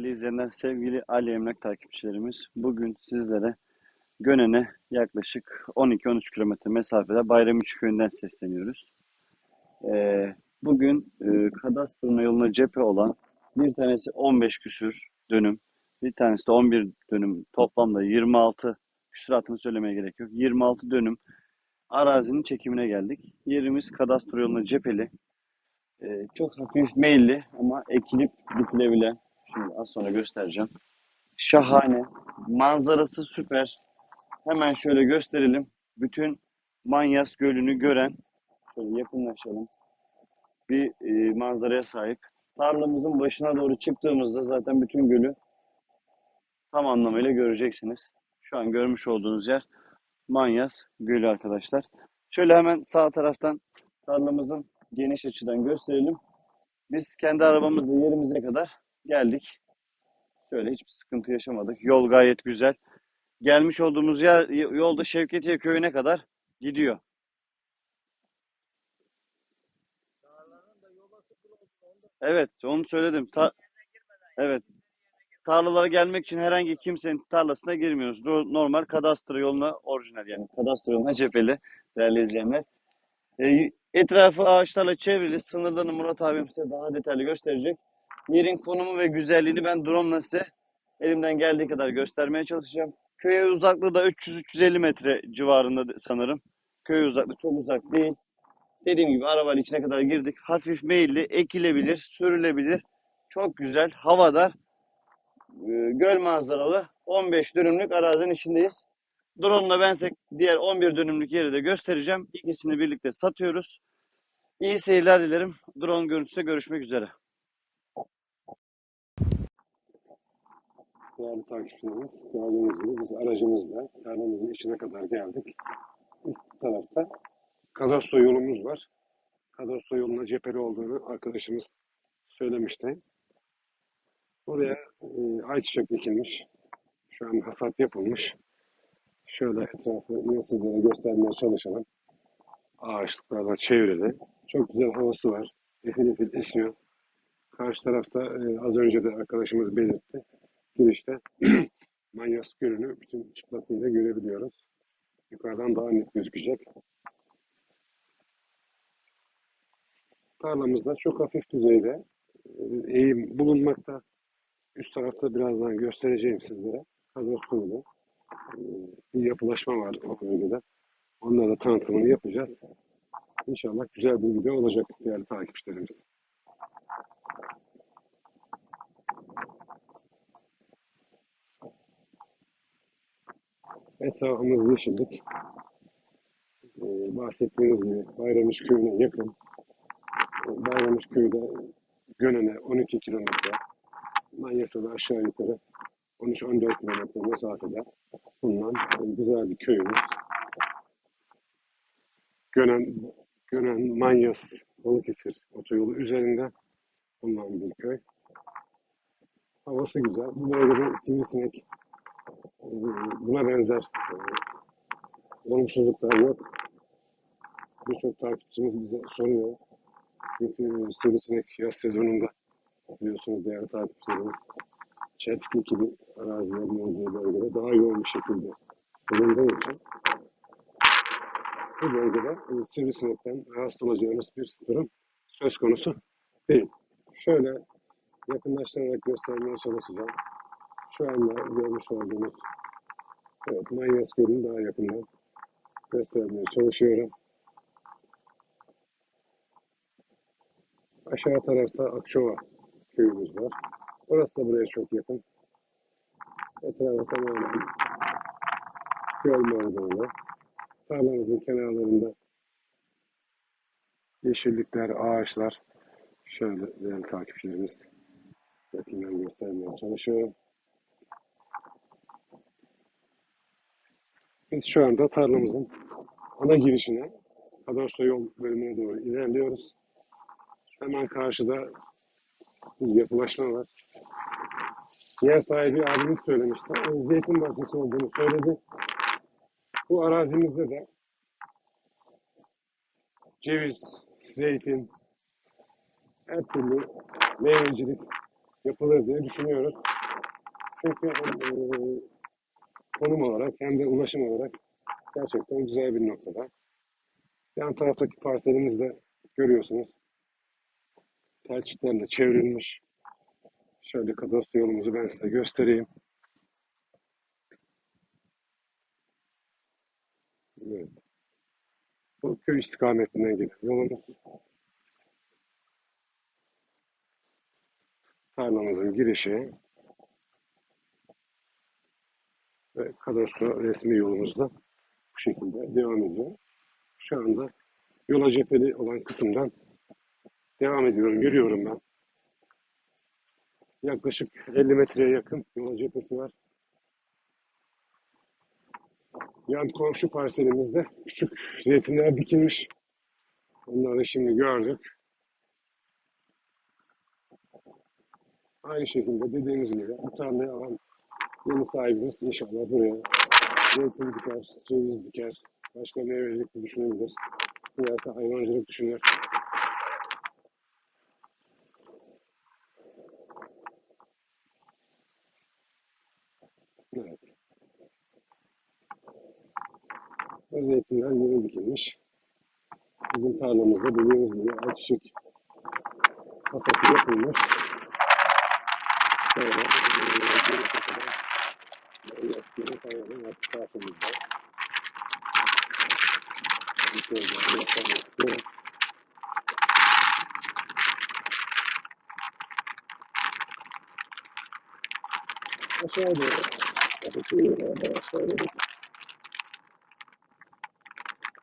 Değerli izleyenler, sevgili Ali Emlak takipçilerimiz, bugün sizlere Gönen'e yaklaşık 12-13 kilometre mesafede Bayramiçi köyünden sesleniyoruz. Ee, bugün e, kadastrona yoluna cephe olan bir tanesi 15 küsür dönüm, bir tanesi de 11 dönüm, toplamda 26 küsuratını söylemeye gerek yok. 26 dönüm arazinin çekimine geldik. Yerimiz kadastro yoluna cepheli. Ee, çok hafif meyilli ama ekilip dikilebilen. Şimdi az sonra göstereceğim. Şahane. Manzarası süper. Hemen şöyle gösterelim. Bütün Manyas Gölü'nü gören, şöyle yakınlaşalım. Bir e, manzaraya sahip. Tarlamızın başına doğru çıktığımızda zaten bütün gölü tam anlamıyla göreceksiniz. Şu an görmüş olduğunuz yer Manyas Gölü arkadaşlar. Şöyle hemen sağ taraftan tarlamızın geniş açıdan gösterelim. Biz kendi arabamızla yerimize kadar geldik. Şöyle hiçbir sıkıntı yaşamadık. Yol gayet güzel. Gelmiş olduğumuz yer yolda Şevketiye köyüne kadar gidiyor. Evet, onu söyledim. Ta- evet. Tarlalara gelmek için herhangi kimsenin tarlasına girmiyoruz. Normal kadastro yoluna orijinal yani kadastro yoluna cepheli değerli izleyenler. E, etrafı ağaçlarla çevrili. Sınırlarını Murat abim size daha detaylı gösterecek. Yerin konumu ve güzelliğini ben drone'la size elimden geldiği kadar göstermeye çalışacağım. Köye uzaklığı da 300-350 metre civarında sanırım. Köy uzaklığı çok uzak değil. Dediğim gibi arabayla içine kadar girdik. Hafif meyilli, ekilebilir, sürülebilir. Çok güzel, havadar, e, göl manzaralı 15 dönümlük arazinin içindeyiz. Drone'la ben size diğer 11 dönümlük yeri de göstereceğim. İkisini birlikte satıyoruz. İyi seyirler dilerim. Drone görüntüsüyle görüşmek üzere. Değerli takipçilerimiz, gördüğünüz gibi biz aracımızla tarlamızın içine kadar geldik. Üst tarafta kadastro yolumuz var. Kadastro yoluna cepheli olduğunu arkadaşımız söylemişti. Oraya e, ayçiçek dikilmiş. Şu an hasat yapılmış. Şöyle etrafı sizlere göstermeye çalışalım. Ağaçlıklarla çevrili. Çok güzel havası var. Efil efil esiyor. Karşı tarafta e, az önce de arkadaşımız belirtti girişte Manyas Gölü'nü bütün çıplaklığıyla görebiliyoruz. Yukarıdan daha net gözükecek. Tarlamızda çok hafif düzeyde e, eğim bulunmakta. Üst tarafta birazdan göstereceğim sizlere. Kadrosuluyla bir yapılaşma var o bölgede. Onlarla tanıtımını yapacağız. İnşallah güzel bir video olacak değerli takipçilerimiz. Etrafımız yeşillik. Ee, bahsettiğiniz gibi Bayramış Köyü'ne yakın. Ee, Bayramış Köyü de Gönen'e 12 kilometre. Manyas'a da aşağı yukarı 13-14 kilometre mesafede bulunan güzel bir köyümüz. Gönen, Gönen Manyas Balıkesir otoyolu üzerinde bulunan bir köy. Havası güzel. Bu bölgede sivrisinek buna benzer e, olumsuzluklar yok. Birçok takipçimiz bize soruyor. Çünkü sivrisinek yaz sezonunda biliyorsunuz değerli takipçilerimiz çeltik ekili arazilerin olduğu bölgede daha yoğun bir şekilde bulunduğu için bu bölgede e, sivrisinekten rahatsız olacağımız bir durum söz konusu değil. Şöyle yakınlaştırarak göstermeye çalışacağım. Şu anda görmüş olduğunuz evet, Gölü'nü daha yakından göstermeye çalışıyorum. Aşağı tarafta Akçova köyümüz var. Orası da buraya çok yakın. Etrafı tamamen göl manzaralı. Tarlamızın kenarlarında yeşillikler, ağaçlar. Şöyle değerli takipçilerimiz yakından göstermeye çalışıyorum. Biz şu anda tarlamızın ana girişine, Kadastro yol bölümüne doğru ilerliyoruz. Hemen karşıda bir yapılaşma var. Yer sahibi abimiz söylemişti. O Zeytin bahçesi olduğunu söyledi. Bu arazimizde de ceviz, zeytin, her türlü meyvecilik yapılır diye düşünüyoruz. Çünkü konum olarak hem de ulaşım olarak gerçekten güzel bir noktada. Yan taraftaki parselimizi de görüyorsunuz. Tel çitlerle çevrilmiş. Şöyle kadastro yolumuzu ben size göstereyim. Evet. Bu köy istikametinden gelen yolumuz. Tarlamızın girişi ve resmi yolumuz da bu şekilde devam ediyor. Şu anda yola cepheli olan kısımdan devam ediyorum. Görüyorum ben. Yaklaşık 50 metreye yakın yola cephesi var. Yan komşu parselimizde küçük zeytinler dikilmiş. Onları şimdi gördük. Aynı şekilde dediğimiz gibi bu tarlayı alan yeni sahibimiz inşallah buraya zeytin diker, ceviz diker, başka meyvecilik de düşünebilir. Dilerse hayvancılık düşünür. Evet. Bu zeytinler yeni dikilmiş. Bizim tarlamızda dediğimiz gibi ayçiçek hasatı yapılmış. Şöyle kadar eskileri koyalım artık karşımızda. Bir göstermek istiyorum. Aşağı doğru. Şöyle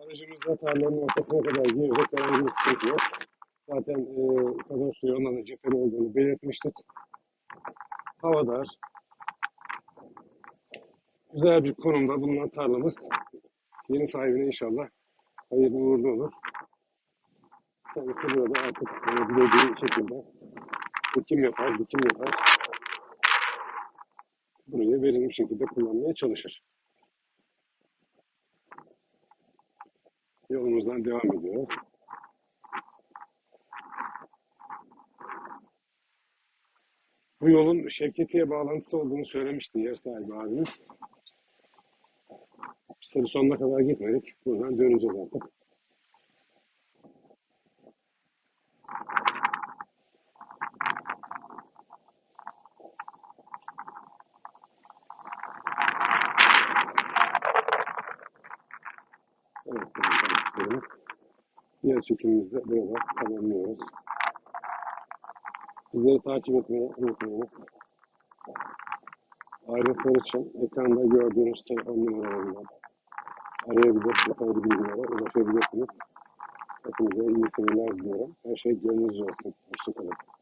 Aracımızla tarlanın ortasına kadar girdik. Herhangi bir. Zaten e, kadastro yolundan da cepheli olduğunu belirtmiştik. Hava dar. Güzel bir konumda bulunan tarlamız. Yeni sahibine inşallah hayırlı uğurlu olur. Kendisi burada artık e, dilediği şekilde ekim yapar, dikim yapar. Burayı verimli şekilde kullanmaya çalışır. Yolumuzdan devam ediyoruz. Bu yolun Şevketiye bağlantısı olduğunu söylemişti yer sahibi abimiz. Tabii sonuna kadar gitmedik. Buradan döneceğiz artık. Evet, takipçilerimiz. Diğer çekimimizde burada tamamlıyoruz. Bizleri takip etmeyi unutmayınız. Ayrıntılar için ekranda gördüğünüz telefon numaralarından arayabilir, detaylı bilgilere ulaşabilirsiniz. Hepinize iyi seyirler diliyorum. Her şey gönlünüzce olsun. Hoşçakalın.